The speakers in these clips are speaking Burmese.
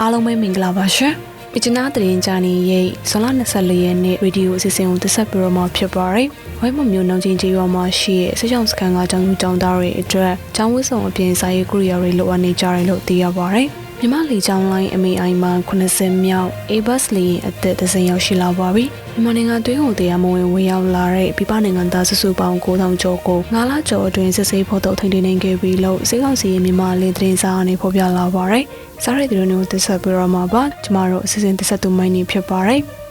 အားလုံးပဲမင်္ဂလာပါရှင်။မြချနာတရင်ဂျာနီရဲ့ဇွန်လ24ရက်နေ့ရေဒီယိုအစီအစဉ်ကိုတက်ဆက်ပြီးတော့မှဖြစ်ပါရယ်။ဝိုင်းမမျိုးနှောင်ချင်းကြီးရွာမှာရှိရဲ့စစ်ကြောင်းစခန်းကကျောင်းသူကျောင်းသားတွေအတွက်ကျောင်းဝတ်ဆောင်အပြင်စာရေးကုရိယာတွေလိုအပ်နေကြတယ်လို့သိရပါရယ်။မြမလီကျောင်းလိုင်း MAI မှာ80မြောက် A-bus လီအသက်တစ်စိမ်ရောက်ရှိလာပါပြီ။မြန်မာနိုင်ငံတွင်းကိုတရားမဝင်ဝင်ရောက်လာတဲ့ပြည်ပနိုင်ငံသားစုစုပေါင်း9000ကျော်ကိုငါးလကျော်အတွင်းစစ်ဆေးဖို့တော့ထိန်းသိမ်းနိုင်ခဲ့ပြီးလို့စေကောင်စီရဲ့မြန်မာလင်းသတင်းစာအနေဖော်ပြလာပါရယ်။စားရတဲ့တွေနဲ့တက်ဆက်ပြီးတော့မှာပါ။ကျမတို့အစီအစဉ်တက်ဆက်သူမိုင်းနေဖြစ်ပါရယ်။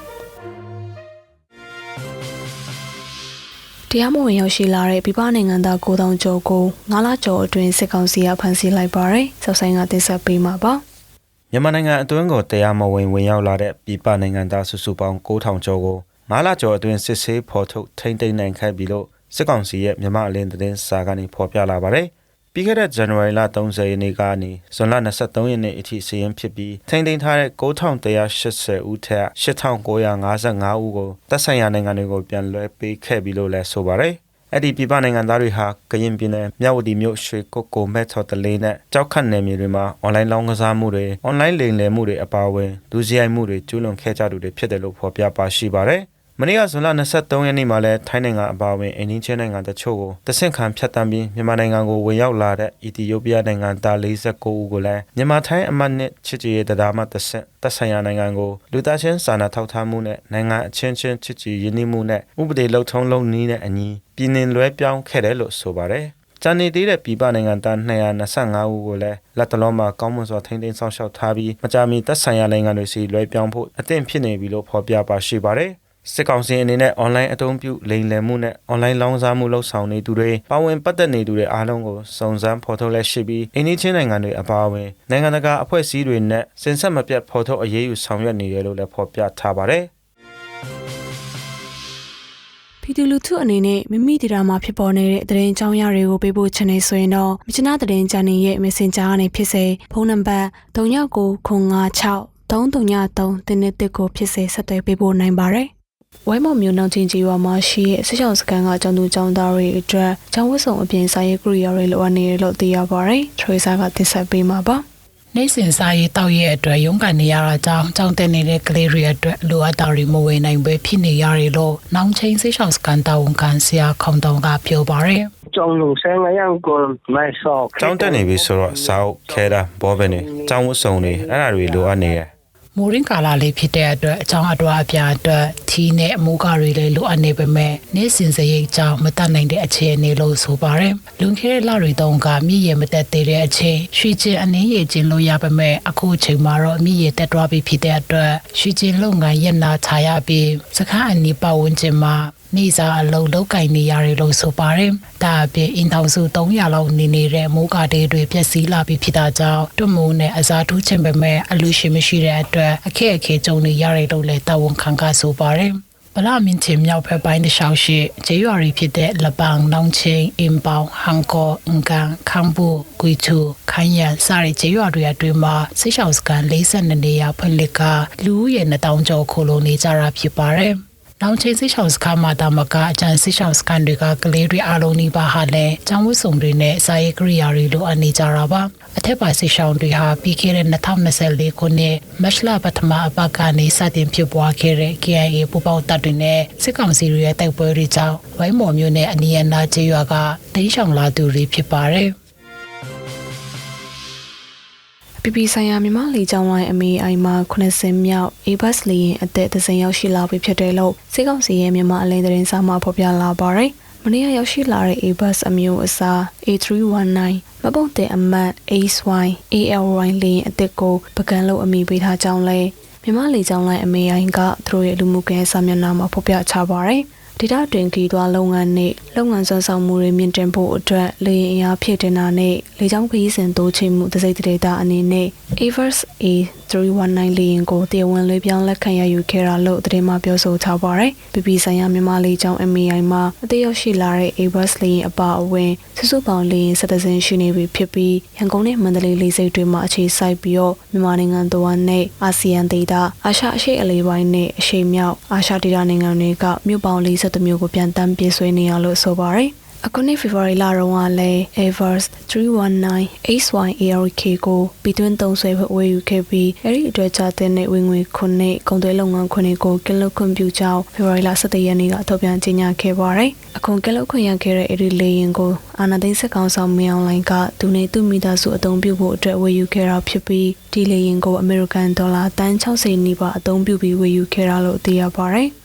တရားမဝင်ရောက်ရှိလာတဲ့ပြည်ပနိုင်ငံသား9000ကျော်ကိုငါးလကျော်အတွင်းစစ်ကောင်စီကဖမ်းဆီးလိုက်ပါရယ်။စောက်ဆိုင်ကတက်ဆက်ပေးမှာပါ။မြန်မာနိုင်ငံအတွင်းကိုတရားမဝင်ဝင်ရောက်လာတဲ့ပြည်ပနိုင်ငံသားစုစုပေါင်း9000ကျော်ကို၅လကျော်အတွင်းစစ်ဆေးဖော်ထုတ်ထိန်းသိမ်းနိုင်ခဲ့ပြီလို့စစ်ကောင်စီရဲ့မြန်မာအလင်းသတင်းစာကနေဖော်ပြလာပါတယ်။ ပြီးခဲ့တဲ့ဇန်နဝါရီလ30ရက်နေ့ကနေဇွန်လ23ရက်နေ့အထိစီရင်ဖြစ်ပြီးထိန်းသိမ်းထားတဲ့9180ဦးထက်8955ဦးကိုတပ်ဆိုင်ရာနိုင်ငံတွေကိုပြန်လွှဲပေးခဲ့ပြီလို့လည်းဆိုပါတယ်။အဲ့ဒီပြည်ပနိုင်ငံသားတွေဟာကရင်ပြည်နယ်မြဝတီမြို့ရွှေကုတ်ကိုမဲ့ထော်တလေးနဲ့ကြောက်ခတ်နယ်မြေတွေမှာအွန်လိုင်းလောင်းကစားမှုတွေအွန်လိုင်းလိမ်လည်မှုတွေအပါအဝင်လူစရိုက်မှုတွေကျူးလွန်ခဲ့ကြသူတွေဖြစ်တယ်လို့ဖော်ပြပါရှိပါတယ်။ မနေ့ကဇွန်လ23ရက်နေ့မှာလဲထိုင်းနိုင်ငံအပါအဝင်အိန္ဒိချင်းနိုင်ငံတချို့ကိုတဆင့်ခံဖြတ်တန်းပြီးမြန်မာနိုင်ငံကိုဝင်ရောက်လာတဲ့အီသီယိုးပီးယားနိုင်ငံသား49ဦးကိုလည်းမြန်မာထိုင်းအမတ်နဲ့ချစ်ကြည်ရေးတရားမှတဆင့်တပ်ဆိုင်ရာနိုင်ငံကိုလူသားချင်းစာနာထောက်ထားမှုနဲ့နိုင်ငံအချင်းချင်းချစ်ကြည်ရင်းနှီးမှုနဲ့ဥပဒေလှုပ်ထုံးလုံးနည်းနဲ့အညီပြည်နှင်လွဲပြောင်းခဲ့တယ်လို့ဆိုပါတယ်။ကျန်နေသေးတဲ့ပြည်ပနိုင်ငံသား225ဦးကိုလည်းလက်တလုံးမှာကောင်းမွန်စွာထိန်းသိမ်းဆောင်ရှောက်ထားပြီးမကြာမီသက်ဆိုင်ရာနိုင်ငံတွေစီလွှဲပြောင်းဖို့အသင့်ဖြစ်နေပြီလို့ဖော်ပြပါရှိပါတယ်။ စစ်ကောင်စီအနေနဲ့အွန်လိုင်းအသုံးပြုလိမ်လည်မှုနဲ့အွန်လိုင်းလောင်းစားမှုလှုပ်ဆောင်နေသူတွေပါဝင်ပတ်သက်နေသူတွေအားလုံးကိုစုံစမ်းဖော်ထုတ်လက်ရှိပြီးအိန္ဒိချင်းနိုင်ငံတွေအပါအဝင်နိုင်ငံတကာအဖွဲ့အစည်းတွေနဲ့စင်ဆက်မပြတ်ဖော်ထုတ်အရေးယူဆောင်ရွက်နေတယ်လို့လည်းဖော်ပြထားပါတယ်။ပြည်သူလူထုအနေနဲ့မိမိဒေတာမှာဖြစ်ပေါ်နေတဲ့သတင်းအကြောင်းအရာတွေကိုပေးပို့ချင်နေဆိုရင်တော့မြချနာသတင်းချန်နယ်ရဲ့ Messenger ကနေဖြစ်စေဖုန်းနံပါတ်3996 333တင်းတစ်ကိုဖြစ်စေဆက်သွယ်ပေးပို့နိုင်ပါတယ်။ ဝိုင်းမောင်မျိုးနှောင်ချင်းကြီးရွာမှာရှိတဲ့စစ်ဆောင်စခန်းကအကြောင်းသူကျောင်းသားတွေအတွက်ကျောင်းဝတ်စုံအပြင်စာရေးကုရိယာတွေလိုအပ်နေတယ်လို့သိရပါတယ်။ထရေဆာကတင်ဆက်ပေးမှာပါ။နိုင်စင်စာရေးတောက်ရဲ့အတွက်ရုန်းကန်နေရတာကြောင့်ကြောင်းတက်နေတဲ့ကလေးတွေအတွက်လိုအပ်တာတွေမဝေနိုင်ပဲဖြစ်နေရတယ်လို့နောင်ချင်းစိရှောင်းစကန်တာဝန်ခံဆရာခေါင်တောင်ကပြောပါရယ် trong lùng xe ngay ăn còn mai sọ ကျောင်းတက်နေပြီဆိုတော့စာအုပ်ခဲတာဘောပင်တွေကျောင်းဝတ်စုံတွေအဲ့ဒါတွေလိုအပ်နေတယ်မိုးရင်းကာလာလေးဖြစ်တဲ့အတွက်အချောင်းအတော်အပြာအတွက် ထီးနဲ့အမိုးကတွေလည်းလိုအပ်နေပေမဲ့နေ့စဉ်စရိတ်ကြောင့်မတတ်နိုင်တဲ့အခြေအနေလို့ဆိုပါရယ်လွန်ခဲ့တဲ့လတွေတုန်းကမြည်ရမတက်သေးတဲ့အချိန်ရွှေကျင်အနေရချင်းလို့ရပေမဲ့အခုအချိန်မှာတော့မြည်ရတက်သွားပြီဖြစ်တဲ့အတွက်ရွှေကျင်လုပ်ငန်းရက်နာချရပြီးစခန်းအနီးပတ်ဝန်းကျင်မှာနေစာအလုံးလောက်ကင်နေရတယ်လို့ဆိုပါတယ်။ဒါအပြင်အင်တောင်စု300လောက်နေနေတဲ့မိုးကားတေးတွေပြည့်စည်လာပြီးဖြစ်တာကြောင့်တွမိုးနဲ့အစားထိုးချင်ပေမဲ့အလူရှင်မရှိတဲ့အတွက်အခက်အခဲကြုံနေရတယ်လို့လည်းတာဝန်ခံကဆိုပါတယ်။ ဗလာမင်းချင်းမြောက်ဖက်ပိုင်းတစ်လျှောက်ရှိဂျေရွာရီဖြစ်တဲ့လပန်းနောင်ချင်းအင်ပေါဟန်ကောအင်ကန်ခမ်ဘူကွီချူခိုင်ယန်စတဲ့ဂျေရွာတွေအတွင်းမှာဆိတ်ရှောင်းစကန်42နေရာဖွင့်လှစ်ကလူဦးရေ2000ကျော်ခိုလုံနေကြတာဖြစ်ပါတယ်။နောင်ချင်းစိရှောင်းစခန်းမှာတာမကအကျန်စိရှောင်းစခန်းတွေကကလေးတွေအားလုံးနီးပါးဟာလည်းကျောင်းဝတ်စုံတွေနဲ့စာရေးကရိယာတွေလိုအပ်နေကြတာပါ အထက်ပါစိရှောင်းတွေဟာပြီးခဲ့တဲ့2024ခုနှစ်မတ်လပထမအပတ်ကနေစတင်ဖြစ်ပွားခဲ့တဲ့ KIA ပူပေါင်းတပ်တွေနဲ့စစ်ကောင်စီတွေရဲ့တိုက်ပွဲတွေကြောင့်ဝိုင်းမော်မျိုးနဲ့အနီးအနားကျေးရွာကတိမ်းရှောင်လာသူတွေဖြစ်ပါတယ်ပီပီဆိုင်ရာမြန်မာလေကြောင်းလိုင်းအမေအိုင်မှာ80မြောက် A-bus လေယာဉ်အသက်တစ်စိမ်ရောက်ရှိလာပြီဖြစ်တယ်လို့စေကောင်စီရဲ့မြန်မာအလင်းသတင်းစာမှာဖော်ပြလာပါတယ်။ မနေ့ကရောက်ရှိလာတဲ့ A-bus အမျိုးအစား A319 မပုံတဲ့အမတ် ASY ALY လေယာဉ်အသက်ကိုပကံလို့အမိပေးထားကြောင်းလဲမြန်မာလေကြောင်းလိုင်းအမေအိုင်ကသူတို့ရဲ့လူမှုကွန်ရက်စာမျက်နှာမှာဖော်ပြချပါတယ်။ဒေတာတွင်ခီသွားလုပ်ငန်းနဲ့လုပ်ငန်းစွမ်းဆောင်မှုတွေမြင့်တင်ဖို့အတွက်လေယာဉ်အင်အားဖြည့်တင်တာနဲ့လေကြောင်းခရီးစဉ်တိုးချဲ့မှုတစိမ့်ဒေတာအနေနဲ့ Avers A319 လေယာဉ်ကိုတရားဝင်လေးပြောင်းလက်ခံရယူခဲ့တာလို့သတင်းမှပြောဆိုထားပါတယ်။ PP ဆိုင်ရာမြန်မာလေကြောင်း MAI မှာအသေးရောက်ရှိလာတဲ့ Avers လေယာဉ်အပါအဝင်စုစုပေါင်းလေယာဉ်၁၇စင်းရှိနေပြီဖြစ်ပြီးရန်ကုန်နဲ့မန္တလေးလေဆိပ်တွေမှာအခြေစိုက်ပြီးတော့မြန်မာနိုင်ငံတော်နဲ့အာဆီယံဒေသအာရှအရှေ့အလယ်ပိုင်းနဲ့အရှေ့မြောက်အာရှဒေသနိုင်ငံတွေကမြို့ပေါင်း40မျိုးကိုပြန်တမ်းပြေးဆွဲနေရလို့ဆိုပါတယ်။ အခုနှစ် February လတုန်းကလည်း Everest 319 HYARK ကိုပြည်တွင်းသုံးဆွဲဖို့ဝယ်ယူခဲ့ပြီးအဲ့ဒီအတွက်ကြာတဲ့နဲ့ဝင်ငွေခုနှစ်ကုန်သွယ်လုပ်ငန်းခွင်တွေကိုကင်းလွတ်ခွင့်ပြုကြောင်း February လ17ရက်နေ့ကထုတ်ပြန်ကြေညာခဲ့ပါတယ်။အခုကင်းလွတ်ခွင့်ရခဲ့တဲ့အဲ့ဒီလေယာဉ်ကိုအာနာသိန်းစစ်ကောင်ဆောင်မင်းအောင်လိုင်းကသူနဲ့သူ့မိသားစုအသုံးပြုဖို့အတွက်ဝယ်ယူခဲ့တာဖြစ်ပြီးဒီလေယာဉ်ကို American Dollar တန်60နီးပါးအသုံးပြုပြီးဝယ်ယူခဲ့တာလို့သိရပါတယ်။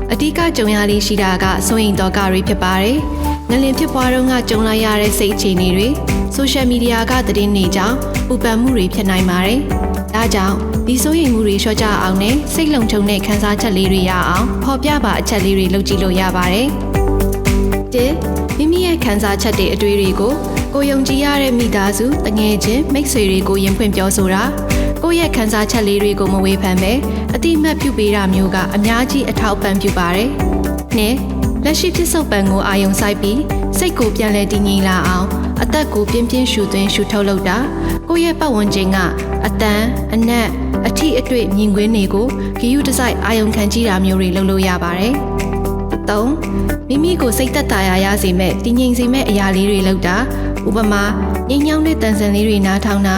အဓိကကြုံရလေးရှိတာကစိုးရင်တော့ကတွေဖြစ်ပါတယ်။ငလင်ဖြစ်ပွားတော့ကကြုံလိုက်ရတဲ့စိတ်အခြေအနေတွေဆိုရှယ်မီဒီယာကသတင်းတွေကြောင့်ပူပန်မှုတွေဖြစ်နိုင်ပါတယ်။ဒါကြောင့်ဒီစိုးရင်မှုတွေလျှော့ချအောင်နဲ့စိတ်လုံခြုံတဲ့ခံစားချက်လေးတွေရအောင်ဖော်ပြပါအချက်လေးတွေလုပ်ကြည့်လို့ရပါတယ်။တစ်မိမိရဲ့ခံစားချက်တွေအတွေ့တွေကိုကိုယုံကြည်ရတဲ့မိသားစုတငယ်ချင်းမိတ်ဆွေတွေကိုရင်ဖွင့်ပြောဆိုတာကိုယ့်ရဲ့ခံစားချက်လေးတွေကိုမဝေဖန်ပဲ အတိအမှတ်ပြုပေးတာမျိုးကအများကြီးအထောက်ပံ့ပြုပါတယ်။နှစ်လက်ရှိဖြစ်စုံပံကိုအာယုံဆိုင်ပြီးစိတ်ကိုပြန်လဲတည်ငြိမ်လာအောင်အသက်ကိုပြင်းပြင်းရှူသွင်းရှူထုတ်လုပ်တာကိုယ့်ရဲ့ပတ်ဝန်းကျင်ကအတန်အနက်အထီးအတွေ့မြင်ကွင်းတွေကိုဂီယူဒီဇိုင်းအာယုံခံကြည့်တာမျိုးတွေလုပ်လို့ရပါတယ်။၃မိမိကိုစိတ်သက်သာရာရစေမဲ့တည်ငြိမ်စေမဲ့အရာလေးတွေလုပ်တာဥပမာငြိမ်ညောင်းတဲ့တန်စင်လေးတွေနားထောင်တာ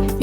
မိ